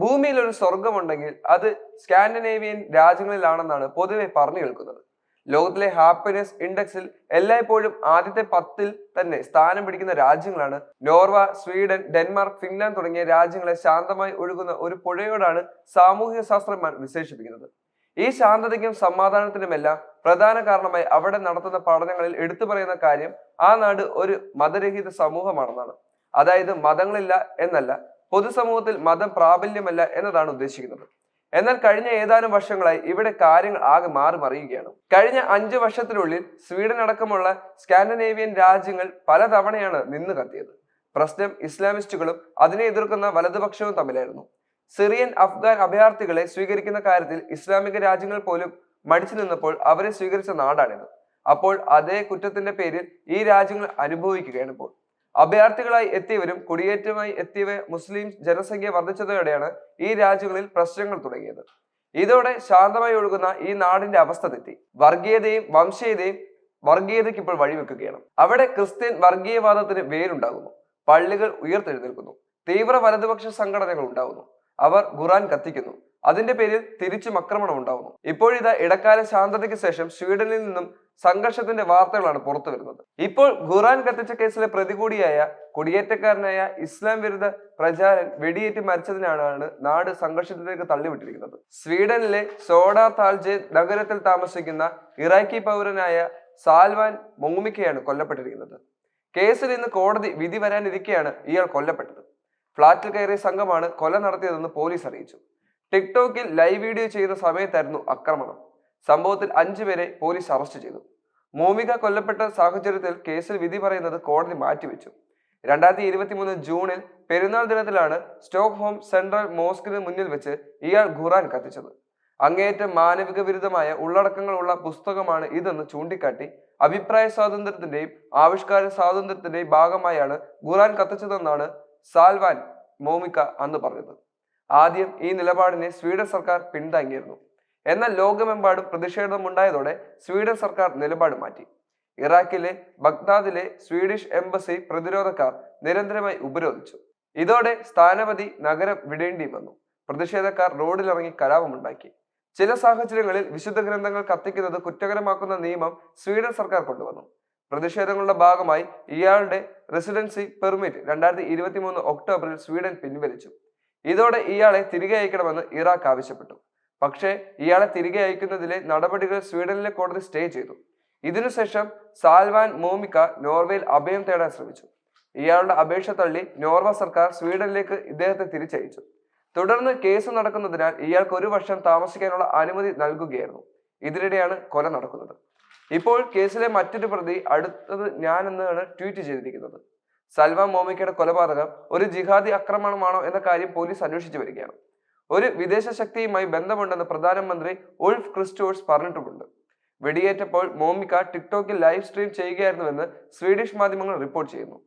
ഭൂമിയിൽ ഒരു സ്വർഗമുണ്ടെങ്കിൽ അത് സ്കാൻഡിനേവിയൻ രാജ്യങ്ങളിലാണെന്നാണ് പൊതുവെ പറഞ്ഞു കേൾക്കുന്നത്. ലോകത്തിലെ ഹാപ്പിനെസ് ഇൻഡെക്സിൽ എല്ലായ്പ്പോഴും ആദ്യത്തെ പത്തിൽ തന്നെ സ്ഥാനം പിടിക്കുന്ന രാജ്യങ്ങളാണ് നോർവ സ്വീഡൻ ഡെൻമാർക്ക് ഫിൻലാൻഡ് തുടങ്ങിയ രാജ്യങ്ങളെ ശാന്തമായി ഒഴുകുന്ന ഒരു പുഴയോടാണ് സാമൂഹിക ശാസ്ത്രജ്ഞർ വിശേഷിപ്പിക്കുന്നത്. ഈ ശാന്തതയ്ക്കും സമാധാനത്തിനുമെല്ലാം പ്രധാന കാരണമായി അവിടെ നടത്തുന്ന പഠനങ്ങളിൽ എടുത്തു പറയുന്ന കാര്യം ആ നാട് ഒരു മതരഹിത സമൂഹമാണെന്നാണ്. അതായത് മതങ്ങളില്ല എന്നല്ല പൊതുസമൂഹത്തിൽ മതം പ്രാബല്യമല്ല എന്നതാണ് ഉദ്ദേശിക്കുന്നത്. എന്നാൽ കഴിഞ്ഞ ഏതാനും വർഷങ്ങളായി ഇവിടെ കാര്യങ്ങൾ ആകെ മാറി മറിയുകയാണ്. കഴിഞ്ഞ അഞ്ചു വർഷത്തിനുള്ളിൽ സ്വീഡൻ അടക്കമുള്ള സ്കാൻഡിനേവിയൻ രാജ്യങ്ങൾ പലതവണയാണ് നിന്ന് കത്തിയത്. പ്രശ്നം ഇസ്ലാമിസ്റ്റുകളും അതിനെ എതിർക്കുന്ന വലതുപക്ഷവും തമ്മിലായിരുന്നു. സിറിയൻ അഫ്ഗാൻ അഭയാർത്ഥികളെ സ്വീകരിക്കുന്ന കാര്യത്തിൽ ഇസ്ലാമിക രാജ്യങ്ങൾ പോലും മടിച്ചു നിന്നപ്പോൾ അവരെ സ്വീകരിച്ച നാടാണിത്. അപ്പോൾ അതേ കുറ്റത്തിന്റെ പേരിൽ ഈ രാജ്യങ്ങൾ അനുഭവിക്കുകയാണ് ഇപ്പോൾ. അഭയാർത്ഥികളായി എത്തിയവരും കുടിയേറ്റമായി എത്തിയവ മുസ്ലിം ജനസംഖ്യ വർദ്ധിച്ചതോടെയാണ് ഈ രാജ്യങ്ങളിൽ പ്രശ്നങ്ങൾ തുടങ്ങിയത്. ഇതോടെ ശാന്തമായി ഒഴുകുന്ന ഈ നാടിന്റെ അവസ്ഥ തെറ്റി. വർഗീയതയും വംശീയതയും വർഗീയതയ്ക്ക് ഇപ്പോൾ വഴിവെക്കുകയാണ്. അവിടെ ക്രിസ്ത്യൻ വർഗീയവാദത്തിന് വേരുണ്ടാകുന്നു. പള്ളികൾ ഉയർത്തെഴുന്നേൽക്കുന്നു. തീവ്ര വലതുപക്ഷ സംഘടനകൾ ഉണ്ടാകുന്നു. അവർ ഖുറാൻ കത്തിക്കുന്നു. അതിന്റെ പേരിൽ തിരിച്ചും ആക്രമണം ഉണ്ടാവുന്നു. ഇപ്പോഴിതാ ഇടക്കാല ശാന്തതയ്ക്ക് ശേഷം സ്വീഡനിൽ നിന്നും സംഘർഷത്തിന്റെ വാർത്തകളാണ് പുറത്തു വരുന്നത്. ഇപ്പോൾ ഖുറാൻ കത്തിച്ച കേസിലെ പ്രതികൂടിയായ കുടിയേറ്റക്കാരനായ ഇസ്ലാം വിരുദ്ധ പ്രചാരൻ വെടിയേറ്റ് മരിച്ചതിനാണ് നാട് സംഘർഷത്തിലേക്ക് തള്ളിവിട്ടിരിക്കുന്നത്. സ്വീഡനിലെ സോഡ താൽജെ നഗരത്തിൽ താമസിക്കുന്ന ഇറാഖി പൗരനായ സാൽവാൻ മൊങ്ങുമിക്കയാണ് കൊല്ലപ്പെട്ടിരിക്കുന്നത്. കേസിൽ ഇന്ന് കോടതി വിധി വരാനിരിക്കെയാണ് ഇയാൾ കൊല്ലപ്പെട്ടത്. ഫ്ളാറ്റിൽ കയറിയ സംഘമാണ് കൊല നടത്തിയതെന്ന് പോലീസ് അറിയിച്ചു. ടിക്ടോക്കിൽ ലൈവ് വീഡിയോ ചെയ്ത സമയത്തായിരുന്നു ആക്രമണം സംഭവത്തിൽ അഞ്ചുപേരെ പോലീസ് അറസ്റ്റ് ചെയ്തു. മോമിക കൊല്ലപ്പെട്ട സാഹചര്യത്തിൽ കേസിൽ വിധി പറയുന്നത് കോടതി മാറ്റിവെച്ചു. രണ്ടായിരത്തി ഇരുപത്തി മൂന്ന് ജൂണിൽ പെരുന്നാൾ ദിനത്തിലാണ് സ്റ്റോക്ക് ഹോം സെൻട്രൽ മോസ്കിന് മുന്നിൽ വെച്ച് ഇയാൾ ഖുറാൻ കത്തിച്ചത്. അങ്ങേയറ്റം മാനവിക വിരുദ്ധമായ ഉള്ളടക്കങ്ങളുള്ള പുസ്തകമാണ് ഇതെന്ന് ചൂണ്ടിക്കാട്ടി അഭിപ്രായ സ്വാതന്ത്ര്യത്തിന്റെയും ആവിഷ്കാര സ്വാതന്ത്ര്യത്തിന്റെയും ഭാഗമായാണ് ഖുറാൻ കത്തിച്ചതെന്നാണ് സാൽവാൻ മോമിക അന്ന് പറഞ്ഞത്. ആദ്യം ഈ നിലപാടിനെ സ്വീഡൻ സർക്കാർ പിന്താങ്ങിയിരുന്നു എന്നാൽ ലോകമെമ്പാടും പ്രതിഷേധമുണ്ടായതോടെ സ്വീഡൻ സർക്കാർ നിലപാട് മാറ്റി. ഇറാഖിലെ ബഗ്ദാദിലെ സ്വീഡിഷ് എംബസി പ്രതിരോധക്കാർ നിരന്തരമായി ഉപരോധിച്ചു. ഇതോടെ സ്ഥാനപതി നഗരം വിടേണ്ടി വന്നു. പ്രതിഷേധക്കാർ റോഡിലിറങ്ങി കലാപമുണ്ടാക്കി. ചില സാഹചര്യങ്ങളിൽ വിശുദ്ധ ഗ്രന്ഥങ്ങൾ കത്തിക്കുന്നത് കുറ്റകരമാക്കുന്ന നിയമം സ്വീഡൻ സർക്കാർ കൊണ്ടുവന്നു. പ്രതിഷേധങ്ങളുടെ ഭാഗമായി ഇയാളുടെ റെസിഡൻസി പെർമിറ്റ് രണ്ടായിരത്തി ഇരുപത്തി മൂന്ന് ഒക്ടോബറിൽ സ്വീഡൻ പിൻവലിച്ചു. ഇതോടെ ഇയാളെ തിരികെ അയക്കണമെന്ന് ഇറാഖ് ആവശ്യപ്പെട്ടു. പക്ഷേ ഇയാളെ തിരികെ അയക്കുന്നതിലെ നടപടികൾ സ്വീഡനിലെ കോടതി സ്റ്റേ ചെയ്തു. ഇതിനുശേഷം സാൽവാൻ മോമിക്ക നോർവേയിൽ അഭയം തേടാൻ ശ്രമിച്ചു. ഇയാളുടെ അപേക്ഷ തള്ളി നോർവ സർക്കാർ സ്വീഡനിലേക്ക് ഇദ്ദേഹത്തെ തിരിച്ചയച്ചു. തുടർന്ന് കേസ് നടക്കുന്നതിനാൽ ഇയാൾക്ക് ഒരു വർഷം താമസിക്കാനുള്ള അനുമതി നൽകുകയായിരുന്നു. ഇതിനിടെയാണ് കൊല നടക്കുന്നത്. ഇപ്പോൾ കേസിലെ മറ്റൊരു പ്രതി അടുത്തത് ഞാനെന്നാണ് ട്വീറ്റ് ചെയ്തിരിക്കുന്നത്. സൽമാൻ മോമിക്കയുടെ കൊലപാതകം ഒരു ജിഹാദി ആക്രമണമാണോ എന്ന കാര്യം പോലീസ് അന്വേഷിച്ചു വരികയാണ്. ഒരു വിദേശ ശക്തിയുമായി ബന്ധമുണ്ടെന്ന് പ്രധാനമന്ത്രി ഉൾഫ് ക്രിസ്റ്റോഴ്സ് പറഞ്ഞിട്ടുമുണ്ട്. വെടിയേറ്റപ്പോൾ മോമിക്ക ടിക്ടോക്കിൽ ലൈവ് സ്ട്രീം ചെയ്യുകയായിരുന്നുവെന്ന് സ്വീഡിഷ് മാധ്യമങ്ങൾ റിപ്പോർട്ട് ചെയ്യുന്നു.